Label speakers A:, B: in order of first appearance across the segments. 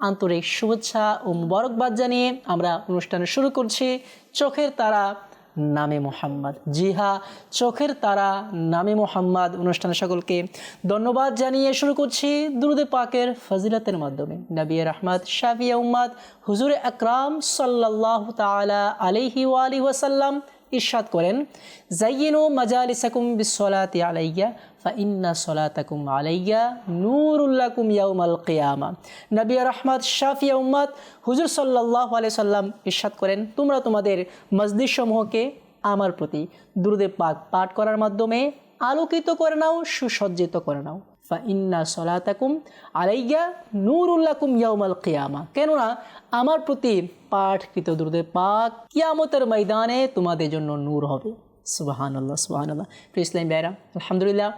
A: আন্তরিক শুভেচ্ছা ও মুবারকবাদ জানিয়ে আমরা অনুষ্ঠান শুরু করছি। চোখের তারা নামে মোহাম্মদ। জি হ্যাঁ চোখের তারা নামে মোহাম্মদ। অনুষ্ঠানে সকলকে ধন্যবাদ জানিয়ে শুরু করছি দুরুদে পাকের ফজিলতের মাধ্যমে। নবী রহমদ শাফিয়া উম্মাদ হুজুর আকরাম সাল্লাহ তালা আলিহি ওয়ালি ওয়াসাল্লাম ইরশাদ করেন। জাইয়েনু মাজালিসাকুম বিসলাতি আলাইয়া ফা ইন্না সলাতাকুম আলাইয়া নূরুল্লাকুম ইয়াউমাল কিয়ামা। নবী রহমত শাফিয়া উম্মদ হুজুর সাল্লাহ আলাই সাল্লাম করেন, তোমরা তোমাদের মসজিদ সমূহকে আমার প্রতি দুরুদে পাক পাঠ করার মাধ্যমে আলোকিত করে নাও, সুসজ্জিত করে নাও। ফা ইন্না সলাতাকুম আলাইয়া নূরুল্লাকুম ইয়াউমাল কিয়ামা। কেননা, আমার প্রতি পাঠকৃত দুরুদে পাক কিয়ামতের ময়দানে তোমাদের জন্য নূর হবে। সুবাহান আল্লাহ সুবাহান আল্লাহ প্রিয় ইসলাম বেরা আলহামদুলিল্লাহ,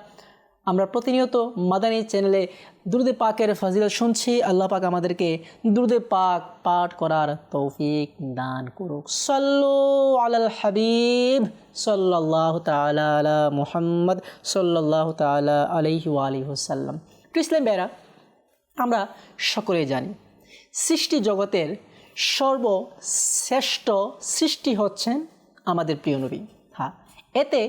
A: আমরা প্রতিনিয়ত মাদানী চ্যানেলে দুরুদে পাকের ফাজিলত শুনছি। আল্লাহ পাক আমাদেরকে দুরুদে পাক পাঠ করার তৌফিক দান করুক। সাল্লু আলাল হাবিব সাল্লাহ তালা মুহাম্মদ সাল্লাহ তালা আলহি আলি হুসাল্লাম ইসলাম বেরা আমরা সকলে জানি, সৃষ্টি জগতের সর্বশ্রেষ্ঠ সৃষ্টি হচ্ছেন আমাদের প্রিয় নবী। হ্যাঁ এতে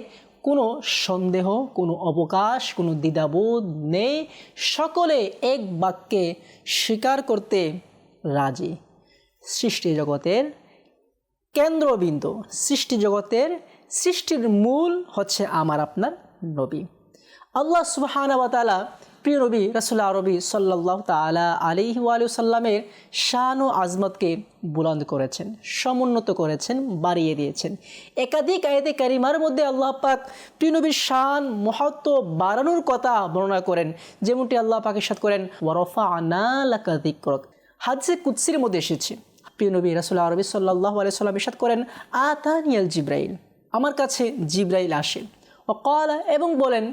A: কোনো সন্দেহ, কোনো অবকাশ, কোনো দ্বিধাবোধ নেই। সকলে এক বাক্যে স্বীকার করতে রাজি। সৃষ্টি জগতের কেন্দ্রবিন্দু। সৃষ্টি জগতের সৃষ্টির মূল হচ্ছে আমার, আপনার নবী। আল্লাহ সুবাহানবতালা প্রিয় নবী রসুল্লাহ রবি সাল্লাহ তালা আলিহি সাল্লামের শান ও আজমতকে বুলন্দ করেছেন, সমুন্নত করেছেন, বাড়িয়ে দিয়েছেন। একাধিক আয়তে কারিমার মধ্যে আল্লাহ পাক প্রিয় নবীর শান, মহত্ব বাড়ানোর কথা বর্ণনা করেন। যেমনটি আল্লাহ পাক ইসাদ করেন ওয়ারফা আনালাকাদিক হাজে কুৎসির মধ্যে এসেছে, প্রিয় নবী রসুল্লাহ রবি সাল্লাহ আলি সাল্লাম ইসাদ করেন, আতানিয়াল জিব্রাইল। আমার কাছে জিব্রাইল আসে। ও কলা এবং বলেন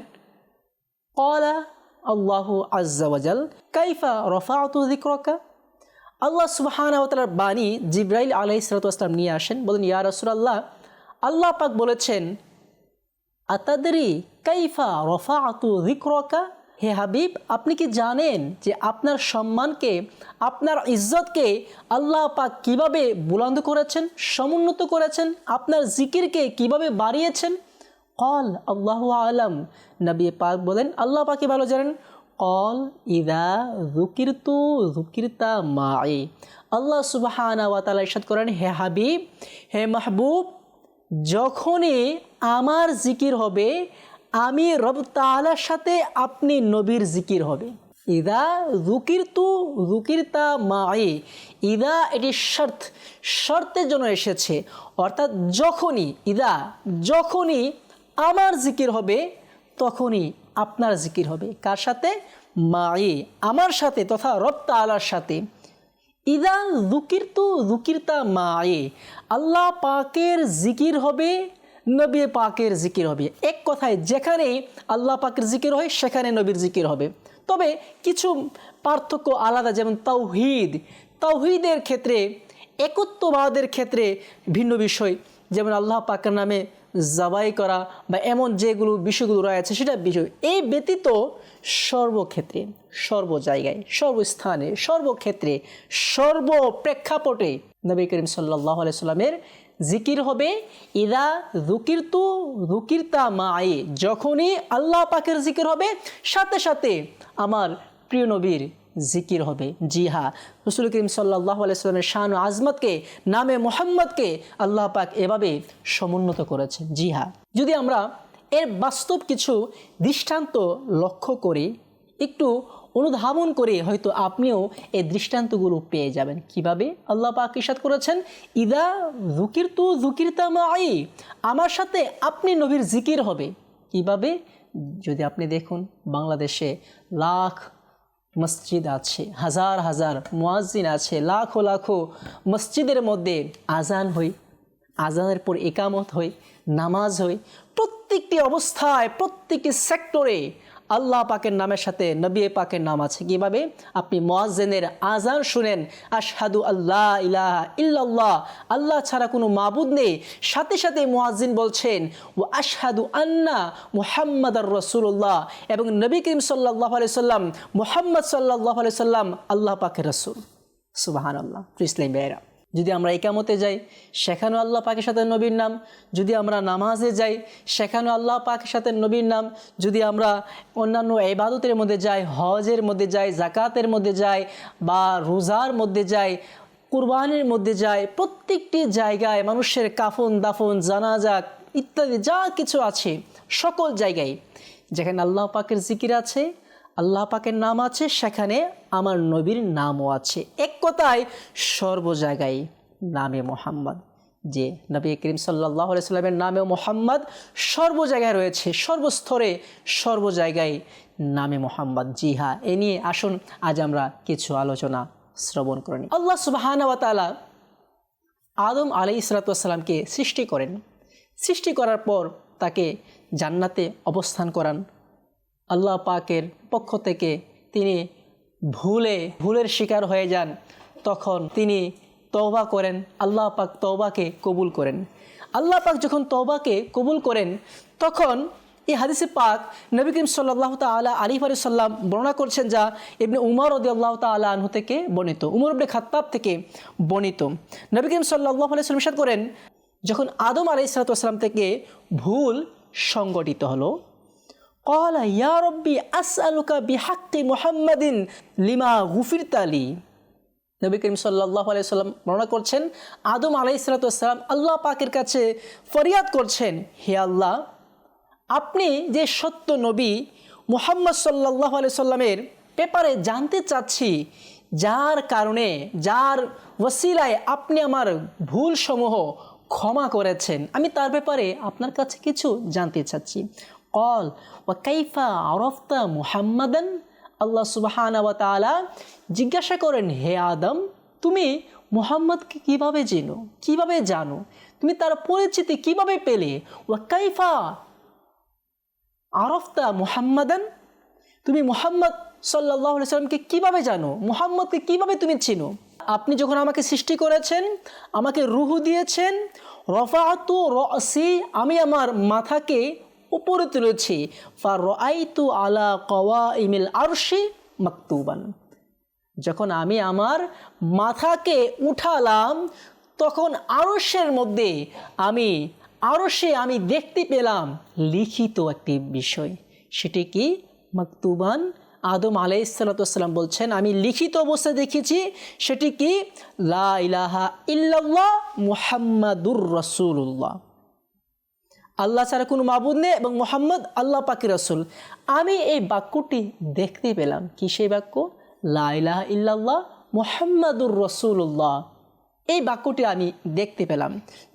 A: কলা আল্লাহ আজ্জাওয়াজাল কাইফা রফাআতু যিকরাকা? আল্লাহ সুবহানাহু ওয়া তাআলার বাণী জিব্রাইল আলাইহিস সালাম নিয়ে আসেন। বলেন, ইয়া রাসূলুল্লাহ, আল্লাহ পাক বলেছেন, আতাদরি কাইফা রফাআতু যিকরাকা? হে হাবিব, আপনি কি জানেন যে আপনার সম্মানকে, আপনার ইজ্জতকে আল্লাহ পাক কীভাবে বুলন্দ করেছেন, সমুন্নত করেছেন? আপনার জিকিরকে কীভাবে বাড়িয়েছেন? কল আল্লাহ আলম নবী পাক বলেন, আল্লাহ পাকে ভালো জানেন। কল ইদা জুকিরতু জুকিরতা মাই আল্লাহ সুবাহানা ওয়াতালা ইসাদ করেন, হে হাবিব, হে মাহবুব, যখনই আমার জিকির হবে, আমি রব তালার সাথে আপনি নবীর জিকির হবে। ইদা জুকির তু জুকিরতা মাই। ইদা এটি শর্ত, শর্তের জন্য এসেছে। অর্থাৎ যখনই, ইদা যখনই আমার জিকির হবে, তখনই আপনার জিকির হবে। কার সাথে? মায়ে। আমার সাথে তথা রপ্তা আলার সাথে। ইদা জুকির তু মাই আল্লাহ পাকের জিকির হবে, নবী পাকের জিকির হবে। এক কথায়, যেখানে আল্লাহ পাকের জিকির হয়, সেখানে নবীর জিকির হবে। তবে কিছু পার্থক্য আলাদা, যেমন তাওহিদ। তাওহিদের ক্ষেত্রে, একত্ববাদের ক্ষেত্রে ভিন্ন বিষয়। যেমন আল্লাহ পাকের নামে জবাই করা বা এমন যেগুলো বিষয়গুলো রয়েছে সেটা বিষয়। এই ব্যতীত সর্বক্ষেত্রে, সর্ব জায়গায়, সর্বস্থানে, সর্বক্ষেত্রে সর্বপ্রেক্ষাপটে নবী করিম সাল্লাহ সাল্লামের জিকির হবে, ইদা রুকির তু রুকিরতা মায়ে, যখনই আল্লাহ পাকের জিকির হবে, সাথে সাথে আমার প্রিয় নবীর জিকির হবে জি হ্যাঁ রসুল করিম সাল্লাহ আলাইস্লামের শান আজমতকে, নামে মোহাম্মদকে আল্লাহ পাক এভাবে সমুন্নত করেছেন জি হ্যাঁ যদি আমরা এর বাস্তব কিছু দৃষ্টান্ত লক্ষ্য করি, একটু অনুধাবন করে হয়তো আপনিও এই দৃষ্টান্তগুলো পেয়ে যাবেন। কীভাবে? আল্লাহ পাক ইসাদ করেছেন, ইদা জুকির তু জুকিরতা মাই আমার সাথে আপনি নবীর জিকির হবে। কীভাবে? যদি আপনি দেখুন, বাংলাদেশে লাখ মসজিদ আছে, হাজার হাজার মোয়াজিন আছে, লাখো লাখো মসজিদের মধ্যে আজান হই আজানের পর একামত হই নামাজ হই প্রত্যেকটি অবস্থায়, প্রত্যেকটি সেক্টরে আল্লাহ পাকের নামের সাথে নবী পাকের নাম আছে। কীভাবে? আপনি মোয়াজ্জেনের আজান শুনেন, আশহাদু আল্লাহ ইলাহা ইল্লাল্লাহ, আল্লাহ ছাড়া কোনো মাবুদ নেই। সাথে সাথে মোয়াজ্জিন বলছেন ও আশহাদু আন্না মুহাম্মদ রসুল্লাহ এবং নবী করিম সাল্লাহ আলি সাল্লাম, মুহাম্মদ সাল্লাহ আলি সাল্লাম আল্লাহ পাকের রসুল। সুবাহান আল্লাহ ইসলাম বেয়েরা যদি আমরা একামতে যাই, সেখানেও আল্লাহ পাকের সাথে নবীর নাম। যদি আমরা নামাজে যাই, সেখানেও আল্লাহ পাকের সাথে নবীর নাম। যদি আমরা অন্যান্য ইবাদতের মধ্যে যাই, হজের মধ্যে যাই জাকাতের মধ্যে যাই বা রোজার মধ্যে যাই, কুরবানির মধ্যে যাই, প্রত্যেকটি জায়গায় মানুষের কাফন, দাফন, জানাজা ইত্যাদি যা কিছু আছে, সকল জায়গায় যেখানে আল্লাহ পাকের জিকির আছে আল্লাহ পাকের নাম আছে, সেখানে আমার নবীর নামও আছে। এক কথায় সর্ব জায়গায় নামে মোহাম্মদ, যে নবী করিম সাল্লাহ সাল্লামের নামেও মোহাম্মদ সর্ব জায়গায় রয়েছে, সর্বস্তরে সর্ব জায়গায় নামে মোহাম্মদ। জি হ্যাঁ এ নিয়ে আসুন, আজ আমরা কিছু আলোচনা শ্রবণ করি আল্লাহ সুবাহানওয়াতালা আদম আলি ইসরাতামকে সৃষ্টি করেন। সৃষ্টি করার পর তাকে জান্নাতে অবস্থান করান। আল্লাহ পাকের পক্ষ থেকে তিনি ভুলে, ভুলের শিকার হয়ে যান, তখন তিনি তওবা করেন, আল্লাহ পাক তওবাকে কবুল করেন। আল্লাহ পাক যখন তওবাকে কবুল করেন, তখন এই হাদিসে পাক নবী করিম সাল্লাহ তালা আলী সাল্লাম বর্ণনা করছেন যা ইবনে উমর রদি আল্লাহ তালা আনহু থেকে বর্ণিত, উমর ইবনে খাত্তাব থেকে বর্ণিত। নবী করিম সাল্লাহ আলি সাল্লাম করেন, যখন আদম আলি থেকে ভুল সংগঠিত হলো قال يا ربي أسألك بحق محمد লিমা গুফির তালি নবী করিম সাল্লাহ আলাইসাল্লাম বর্ণনা করছেন আদম আলাইসালাতাম আল্লাহ পাকের কাছে ফরিয়াদ করছেন হে আল্লাহ আপনি যে সত্য নবী মুহাম্মদ সাল্লাহ সাল্লামের পেপারে জানতে চাচ্ছি যার কারণে যার ওসিলায় আপনি আমার ভুলসমূহ ক্ষমা করেছেন আমি তার ব্যাপারে আপনার কাছে কিছু জানতে চাচ্ছি ও কাইফা আরফতা মুহাম্মাদান আল্লাহ সুবাহানা ওয়া তাআলা জিজ্ঞাসা করেন, হে আদম, তুমি মুহাম্মদকে কীভাবে চেনো? কীভাবে জানো? তুমি তার পরিচিতি কীভাবে পেলে? ও কাইফা আরফতা মুহাম্মাদান? তুমি মুহাম্মদ সাল্লাহ সাল্লামকে কীভাবে জানো? মুহাম্মদকে কীভাবে তুমি চিনো? আপনি যখন আমাকে সৃষ্টি করেছেন, আমাকে রুহু দিয়েছেন রফাতু রসি, আমি আমার মাথাকে উপরে তুলেছি ফা রাইতু আলা কওয়া ইমিল আরশি মাকতুবান। যখন আমি আমার মাথাকে উঠালাম, তখন আরশের মধ্যে আমি, আরশে আমি দেখতে পেলাম লিখিত একটি বিষয়। সেটি কি? মাকতুবান। আদম আলাইসালাতাম বলছেন, আমি লিখিত অবস্থায় দেখেছি, সেটি কি? লা ইলাহা ইল্লাল্লাহ মুহাম্মাদুর রসুল্লাহ আল্লাহ ছাড়া কোনো মাবুদ নেই এবং মোহাম্মদ আল্লাহ পাকি রসুল। আমি এই বাক্যটি দেখতে পেলাম। কি সেই বাক্য? লাইলাহ ইল্লাল্লাহ মোহাম্মদুর রসুল্লাহ এই বাক্যটি আমি দেখতে পেলাম।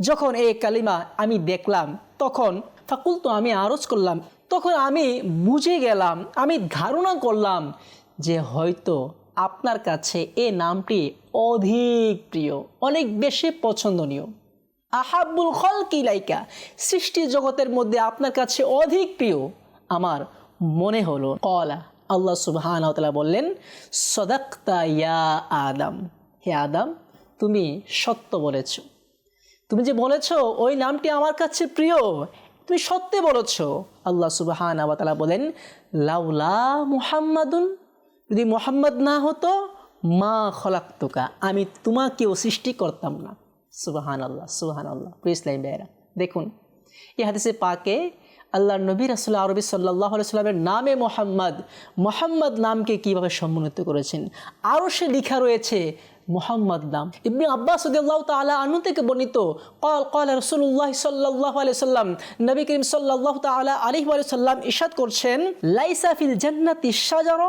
A: যখন এই কালিমা আমি দেখলাম, তখন ফাকুল তো আমি আরজ করলাম, তখন আমি বুঝে গেলাম, আমি ধারণা করলাম যে হয়তো আপনার কাছে এই নামটি অধিক প্রিয়, অনেক বেশি পছন্দনীয়। আহাবুল খল কিলাইকা সৃষ্টি জগতের মধ্যে আপনার কাছে অধিক প্রিয়। আমার মনে হলো, কলা। আল্লাহ সুবহান বললেন, সদাক্তা ইয়া আদম। হে আদম, তুমি সত্য বলেছ। তুমি যে বলেছ, ওই নামটি আমার কাছে প্রিয়, তুমি সত্যি বলেছ। আল্লাহ সুবহান আবতালা বলেন, লাউলা মুহাম্মাদুন। যদি মোহাম্মদ না হতো, মা খলাক্তকা, আমি তোমাকেও সৃষ্টি করতাম না। সুবাহান আল্লাহ সুবাহান আল্লাহ ইসলাম বেহরা দেখুন। এই হাদিসে পাকে আল্লাহ নবী রাসুল্লাহ আরবি সাল্লাহ সাল্লামের নামে মোহাম্মদ মোহাম্মদ নামকে কীভাবে সম্মানিত করেছেন? আরও সে লিখা রয়েছে, মোহাম্মদ নাম। ইবনে আব্বাস উদ্দাহ তালা আনু থেকে বর্ণিত কল কল রসুল্লাহ সাল্লাহ আলি সাল্লাম। নবী করিম সাল্লাহ তালা আলিহ আলি সাল্লাম ইশাদ করছেন লাইসাফিল জান্নাতি সাজার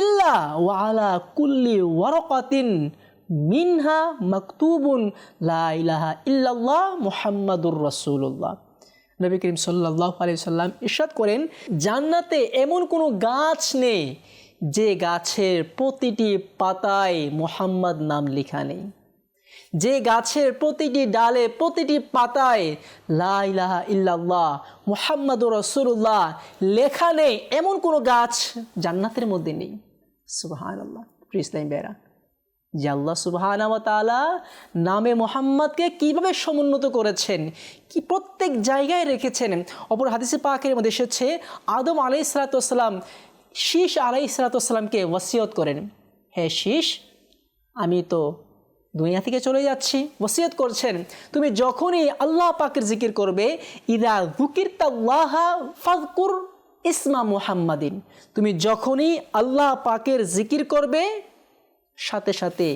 A: ইল্লা ওয়ালা কুল্লি ওয়ারকাতিন মিনহা মকতুবুন লা ইলাহা ইল্লাল্লাহ মুহাম্মাদুর রসুল্লাহ নবী করিম সাল্লাহ আলি সাল্লাম ইরশাদ করেন, জান্নাতে এমন কোনো গাছ নেই যে গাছের প্রতিটি পাতায় মোহাম্মদ নাম লেখা নেই। যে গাছের প্রতিটি ডালে, প্রতিটি পাতায় লা ইলাহা ইল্লাল্লাহ মুহাম্মদ রসুল্লাহ লেখা নেই, এমন কোনো গাছ জান্নাতের মধ্যে নেই। সুবাহান আল্লাহ ইসলাম বেরা যে আল্লাহ সুবাহানা তালা নামে মোহাম্মদকে কীভাবে সমুন্নত করেছেন, কি প্রত্যেক জায়গায় রেখেছেন। অপর হাদিসে পাকের মধ্যে এসেছে, আদম আলাই সালাতাম শীষ আলাই সালাতামকে ওয়াসিয়ত করেন। হ্যাঁ শীষ, আমি তো দুনিয়া থেকে চলে যাচ্ছি ওসিয়ত করছেন। তুমি যখনই আল্লাহ পাকের জিকির করবে, ইদা গুকির তাল্লাহা ফাজকুর ইসমা মুহাম্মাদিন। তুমি যখনই আল্লাহ পাকের জিকির করবে সাথে সাথে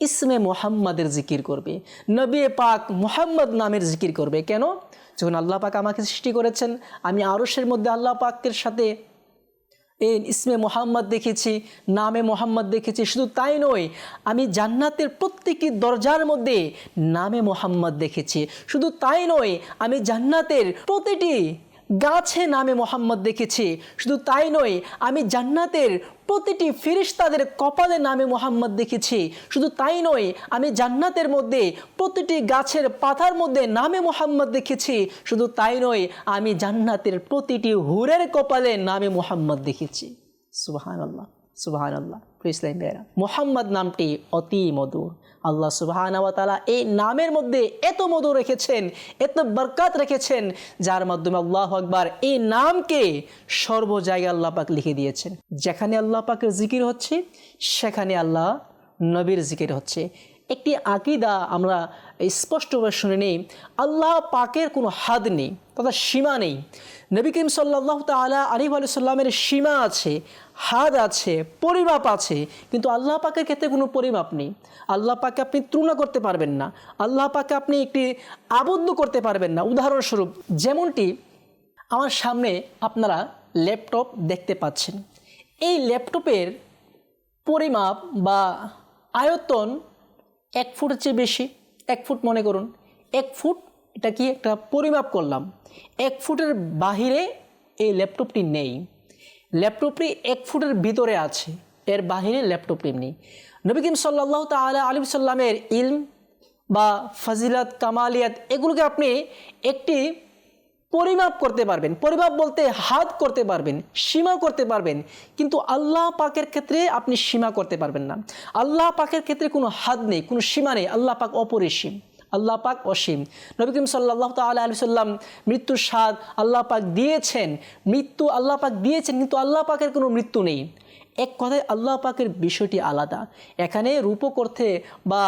A: ইসমে মোহাম্মদের জিকির করবে। নবী পাক মোহাম্মদ নামের জিকির করবে। কেন? যখন আল্লাহ পাক আমাকে সৃষ্টি করেছেন, আমি আরসের মধ্যে আল্লাহ পাকের সাথে এই ইসমে মোহাম্মদ দেখেছি, নামে মোহাম্মদ দেখেছি, শুধু তাই নয়, আমি জান্নাতের প্রত্যেকটি দরজার মধ্যে নামে মোহাম্মদ দেখেছি। শুধু তাই নয়, আমি জান্নাতের প্রতিটি গাছে নামে মোহাম্মদ দেখেছি। শুধু তাই নয়, আমি জান্নাতের প্রতিটি ফিরিস্তাদের কপালে নামে মোহাম্মদ দেখেছি। শুধু তাই নয়, আমি জান্নাতের মধ্যে প্রতিটি গাছের পাতার মধ্যে নামে মোহাম্মদ দেখেছি। শুধু তাই নয়, আমি জান্নাতের প্রতিটি হুরের কপালে নামে মোহাম্মদ দেখেছি। সুবাহান আল্লাহ সুবাহান আল্লাহ ইসলাম মোহাম্মদ নামটি অতি মধুর আল্লাহ সুবাহান তালা এই নামের মধ্যে এত মধু রেখেছেন, এত বরকাত রেখেছেন, যার মাধ্যমে আল্লাহ আকবার এই নামকে সর্ব জায়গায় আল্লাহ পাক লিখে দিয়েছেন। যেখানে আল্লাহ পাকের জিকির হচ্ছে, সেখানে আল্লাহ নবীর জিকির হচ্ছে। একটি আকিদা আমরা স্পষ্টভাবে শুনে নেই, আল্লাহ পাকের কোনো হাত নেই, তথা সীমা নেই। নবী করিম সাল্লাহ তালা আলী সাল্লামের সীমা আছে হাদ আছে, পরিমাপ আছে, কিন্তু আল্লাহ পাকের ক্ষেত্রে কোনো পরিমাপ নেই। আল্লাহ পাকে আপনি তুলনা করতে পারবেন না। আল্লাহ পাকে আপনি একটি আবদ্ধ করতে পারবেন না। উদাহরণস্বরূপ, যেমনটি আমার সামনে আপনারা ল্যাপটপ দেখতে পাচ্ছেন। এই ল্যাপটপের পরিমাপ বা আয়তন এক ফুটের চেয়ে বেশি। এক ফুট মনে করুন। এক ফুট, এটা কি একটা পরিমাপ করলাম। এক ফুটের বাহিরে এই ল্যাপটপটি নেই। ল্যাপটপটি এক ফুটের ভিতরে আছে। এর বাহিরে ল্যাপটপটি নেই। নবীকিম সাল্লাহ তালা আলী সাল্লামের ইলম বা ফজিলত, কামালিয়াত এগুলোকে আপনি একটি পরিমাপ করতে পারবেন। পরিমাপ বলতে হাত করতে পারবেন, সীমা করতে পারবেন, কিন্তু আল্লাহ পাকের ক্ষেত্রে আপনি সীমা করতে পারবেন না। আল্লাহ পাকের ক্ষেত্রে কোনো হাত নেই, কোনো সীমা নেই, আল্লাহ পাক অপরিসীম। আল্লাহ পাক অসীম। নবী করিম সাল্লাহ তাল আলি সাল্লাম মৃত্যুর স্বাদ আল্লাহ পাক দিয়েছেন। মৃত্যু আল্লাহ পাক দিয়েছেন, কিন্তু আল্লাহ পাকের কোনো মৃত্যু নেই। এক কথায় আল্লাহ পাকের বিষয়টি আলাদা। এখানে রূপক অর্থে বা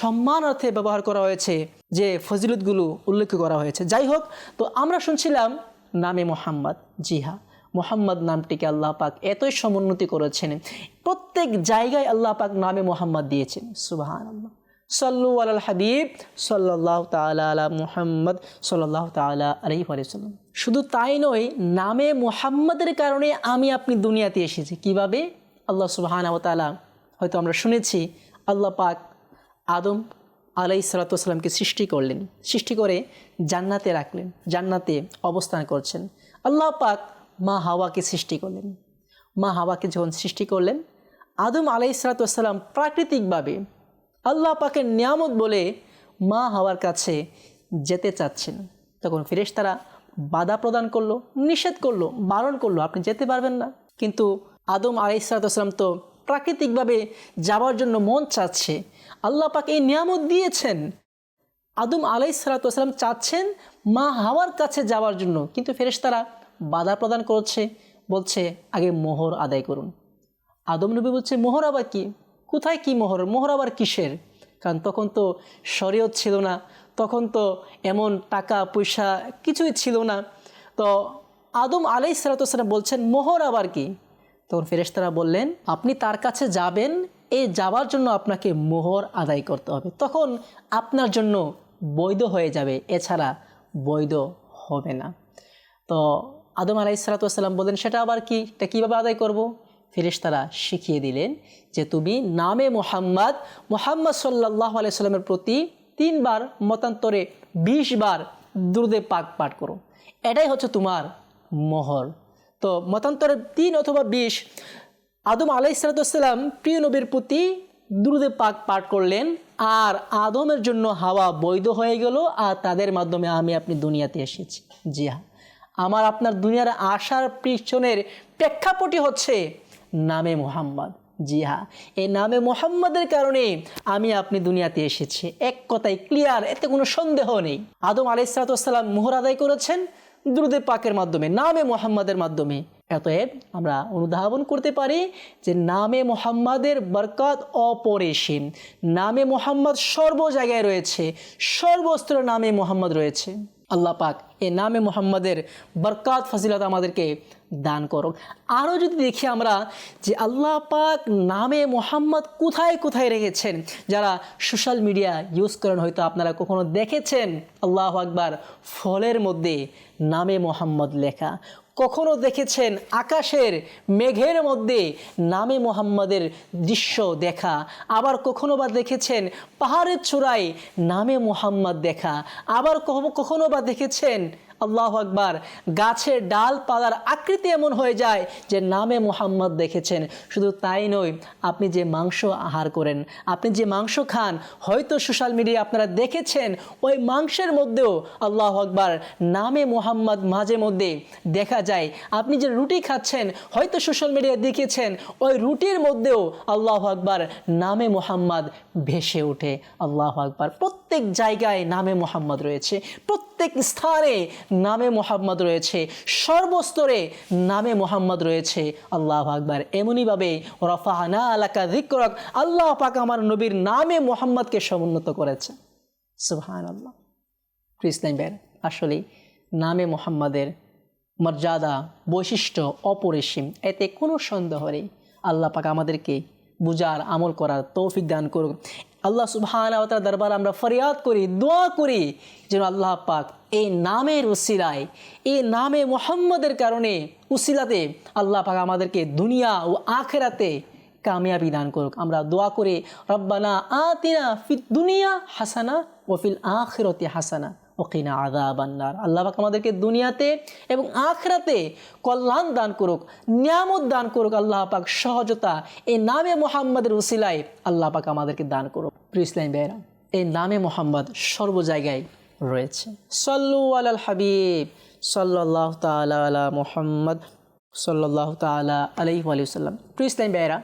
A: সম্মান অর্থে ব্যবহার করা হয়েছে যে ফজিলতগুলো উল্লেখ করা হয়েছে। যাই হোক, তো আমরা শুনছিলাম নামে মোহাম্মদ জিহা। মোহাম্মদ নামটিকে আল্লাহ পাক এতই সমুন্নতি করেছেন। প্রত্যেক জায়গায় আল্লাহ পাক নামে মোহাম্মদ দিয়েছেন। সুবাহান আল্লাহ সাল্লু আল হাবিব সাল্লাহ তালা আলা মুহাম্মদ সাল্লাহ তালা আলহি শুধু তাই নয়, নামে মুহাম্মদের কারণে আমি আপনি দুনিয়াতে এসেছি। কীভাবে? আল্লাহ সুবাহান তালা হয়তো আমরা শুনেছি, আল্লাহ পাক আদম আলাই সালাতামকে সৃষ্টি করলেন। সৃষ্টি করে জান্নাতে রাখলেন, জান্নাতে অবস্থান করছেন। আল্লাহ পাক মা হাওয়াকে সৃষ্টি করলেন। মা হাওয়াকে যখন সৃষ্টি করলেন, আদম আলাই সালাতাম প্রাকৃতিকভাবে আল্লাহ পাকের নিয়ামত বলে মা হওয়ার কাছে যেতে চাচ্ছেন। তখন ফিরেশ তারা বাধা প্রদান করল, নিষেধ করল, বারণ করল, আপনি যেতে পারবেন না। কিন্তু আদম আলাই সালাতাম তো প্রাকৃতিকভাবে যাওয়ার জন্য মন চাচ্ছে। আল্লাহ পাক এই নিয়ামত দিয়েছেন। আদম আলাই সালাতাম চাচ্ছেন মা হাওয়ার কাছে যাওয়ার জন্য। কিন্তু ফেরেশতারা বাধা প্রদান করছে, বলছে, আগে মোহর আদায় করুন। আদম নবী বলছে, মোহর আবার কি? কোথায় কি মোহর? মোহর আবার কিসের? কারণ তখন তো শরীয়ত ছিল না, তখন তো এমন টাকা, পয়সা কিছুই ছিল না। তো আদম আলাই সালাতাম বলছেন, মোহর আবার কি? তখন ফেরেশতারা বললেন, আপনি তার কাছে যাবেন এই যাওয়ার জন্য আপনাকে মোহর আদায় করতে হবে। তখন আপনার জন্য বৈধ হয়ে যাবে, এছাড়া বৈধ হবে না। তো আদম আলাই সালাতাম বললেন, সেটা আবার কি? এটা কীভাবে আদায় করব? ফেরেশতারা শিখিয়ে দিলেন যে তুমি নামে মোহাম্মদ মোহাম্মদ সাল্লাহ আলাইসাল্লামের প্রতি তিনবার, মতান্তরে বিশ বার দুর্দে পাক পাঠ করো। এটাই হচ্ছে তোমার মোহর। তো মতান্তরে তিন অথবা বিশ, আদম আলাইসালাম প্রিয় নবীর প্রতি দুরুদে পাক পাঠ করলেন, আর আদমের জন্য হাওয়া বৈধ হয়ে গেল, আর তাদের মাধ্যমে আমি আপনি দুনিয়াতে এসেছি। জি হ্যাঁ। আমার আপনার দুনিয়ার আসার পিছনের প্রেক্ষাপটি হচ্ছে নামে মোহাম্মদ। জি হ্যাঁ এই নামে মোহাম্মদের কারণে আমি আপনি দুনিয়াতে এসেছি। এক কথায় ক্লিয়ার এতে কোনো সন্দেহ নেই। আদম আলাইসালাম মোহর আদায় করেছেন দ্রুদে পাকের মাধ্যমে, নামে মোহাম্মদের মাধ্যমে। অতএব আমরা অনুধাবন করতে পারি যে নামে মোহাম্মদের বরকত অপরিসীম। নামে মোহাম্মদ সর্ব জায়গায় রয়েছে সর্বস্ত্র নামে মোহাম্মদ রয়েছে। আল্লাহ পাক এ নামে মোহাম্মদের বরকাত, ফজিলত আমাদেরকে দান করুক আরও যদি দেখি আমরা যে আল্লাহ পাক নামে মোহাম্মদ কোথায় কোথায় রেখেছেন, যারা সোশ্যাল মিডিয়া ইউজ করেন, হয়তো আপনারা কখনো দেখেছেন, আল্লাহ আকবার ফলের মধ্যে নামে মোহাম্মদ লেখা। কখনো দেখেছেন আকাশের মেঘের মধ্যে নামে মোহাম্মদের দৃশ্য দেখা। আবার কখনো বা দেখেছেন পাহাড়ের চূড়ায় নামে মোহাম্মদ দেখা। আবার কখনো বা দেখেছেন আল্লাহ আকবার, গাছের ডালপালার আকৃতি এমন হয়ে যায় যে নামে মোহাম্মদ দেখেছেন। শুধু তাই নয়, আপনি যে মাংস আহার করেন, আপনি যে মাংস খান, হয়তো সোশ্যাল মিডিয়া আপনারা দেখেছেন, ওই মাংসের মধ্যেও আল্লাহ আকবার নামে মোহাম্মদ মাঝে মধ্যে দেখা যায়। আপনি যে রুটি খাচ্ছেন, হয়তো সোশ্যাল মিডিয়ায় দেখেছেন, ওই রুটির মধ্যেও আল্লাহ আকবার নামে মোহাম্মদ ভেসে ওঠে। আল্লাহ আকবার, প্রত্যেক জায়গায় নামে মোহাম্মদ রয়েছে, প্রত্যেক স্থানে নামে মোহাম্মদ রয়েছে, সর্বস্তরে নামে মোহাম্মদ রয়েছে। আল্লাহ আকবার। এমনইভাবে রফাহানা আলাকা দিকরক আল্লাহ পাক আমার নবীর নামে মোহাম্মদকে সমুন্নত করেছে। সুহান আল্লাহ ইসলাম বের আসলে নামে মোহাম্মদের মর্যাদা, বৈশিষ্ট্য অপরিসীম। এতে কোনো সন্দেহ নেই। আল্লাহ পাক আমাদেরকে বুজার আমল করার তৌফিক দান করুক। আল্লাহ সুবহান তার দরবার আমরা ফরিয়াদ করি, দোয়া করি যেন আল্লাহ পাক এই নামের উসিলায়, এই নামে মোহাম্মদের কারণে উসিলাতে আল্লাহ পাক আমাদেরকে দুনিয়া ও আখেরাতে কামিয়াবি দান করুক। আমরা দোয়া করে, রব্বানা আতিনা ফির দুনিয়া হাসানা ও ফিল আখিরতে হাসানা। ওকিনা আদা বান্নার আল্লাহ পাক আমাদেরকে দুনিয়াতে এবং আখরাতে কল্যাণ দান করুক, নিয়ামত দান করুক, আল্লাহ পাক সহজতা এই নামে মোহাম্মদের উসিলায় আল্লাহ পাক আমাদেরকে দান করুক। ইসলাম বেহরা এই নামে মোহাম্মদ সর্ব জায়গায় রয়েছে। সল্লু আল হাবিব সাল্লাহ তালা মোহাম্মদ সাল্লাহ তালা আলহি আলিয়াল্লাম প্রিয় ইসলাম বেহরা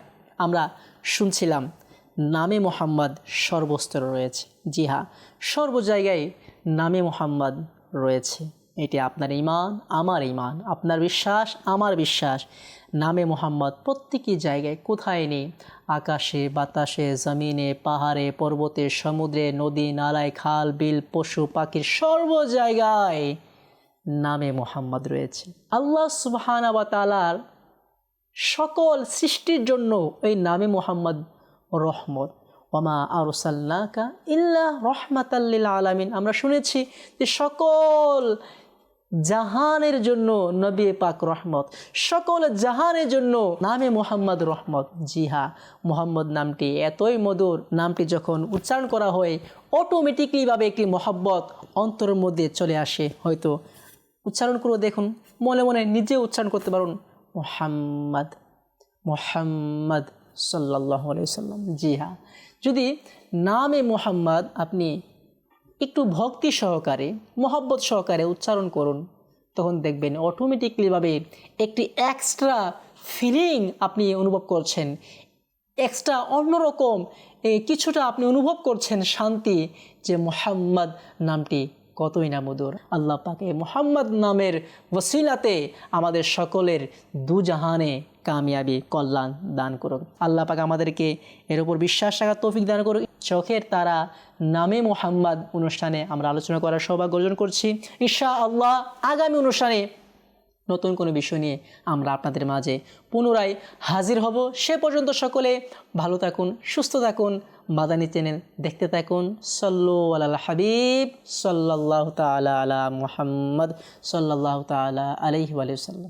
A: আমরা শুনছিলাম নামে মোহাম্মদ সর্বস্তরে রয়েছে। জি হ্যাঁ সর্ব জায়গায় নামে মোহাম্মদ রয়েছে। এটি আপনার ইমান আমার ইমান আপনার বিশ্বাস, আমার বিশ্বাস। নামে মোহাম্মদ প্রত্যেকটি জায়গায় কোথায় নেই আকাশে, বাতাসে, জমিনে, পাহাড়ে, পর্বতে, সমুদ্রে, নদী, নালায়, খাল, বিল, পশু, পাখির সর্ব জায়গায় নামে মোহাম্মদ রয়েছে। আল্লাহ সুবহানা বা তালার সকল সৃষ্টির জন্য এই নামে মোহাম্মদ রহমত। ওমা আরসাল্লাকা ইল্লা রহমাতাল্লিল আলামিন। আমরা শুনেছি যে সকল জাহানের জন্য নবী পাক রহমত, সকল জাহানের জন্য নামে মোহাম্মদ রহমত। জি হ্যাঁ মোহাম্মদ নামটি এতই মধুর, নামটি যখন উচ্চারণ করা হয় অটোমেটিকলিভাবে একটি মহব্বত অন্তরের মধ্যে চলে আসে। হয়তো উচ্চারণ করে দেখুন, মনে মনে নিজে উচ্চারণ করতে পারুন, মোহাম্মদ মোহাম্মদ সাল্লাহ সাল্লাম জি হ্যাঁ। যদি নামে মোহাম্মদ আপনি একটু ভক্তি সহকারে, মোহব্বত সহকারে উচ্চারণ করুন, তখন দেখবেন অটোমেটিকলিভাবে একটি এক্সট্রা ফিলিং আপনি অনুভব করছেন। এক্সট্রা অন্যরকম কিছুটা আপনি অনুভব করছেন শান্তি যে মোহাম্মদ নামটি কতই না মধুর। আল্লাহ পাকে মোহাম্মদ নামের ওসিলাতে আমাদের সকলের দুজাহানে কামিয়াবি কল্যাণ দান করুক। আল্লাহ পাক আমাদেরকে এর উপর বিশ্বাস রাখার তৌফিক দান করুক। চোখের তারা নামে মোহাম্মদ অনুষ্ঠানে আমরা আলোচনা করার সৌভাগ্য অর্জন করছি। ঈশা আল্লাহ আগামী অনুষ্ঠানে নতুন কোনো বিষয় নিয়ে আমরা আপনাদের মাঝে পুনরায় হাজির হব। সে পর্যন্ত সকলে ভালো থাকুন, সুস্থ থাকুন, মাদানী চ্যানেল দেখতে থাকুন। সল্লু আল হাবিব সাল্লাহ তালা আলা মুহাম্মদ সাল্লাহ তালা আলহি আলিয়া সাল্লাম।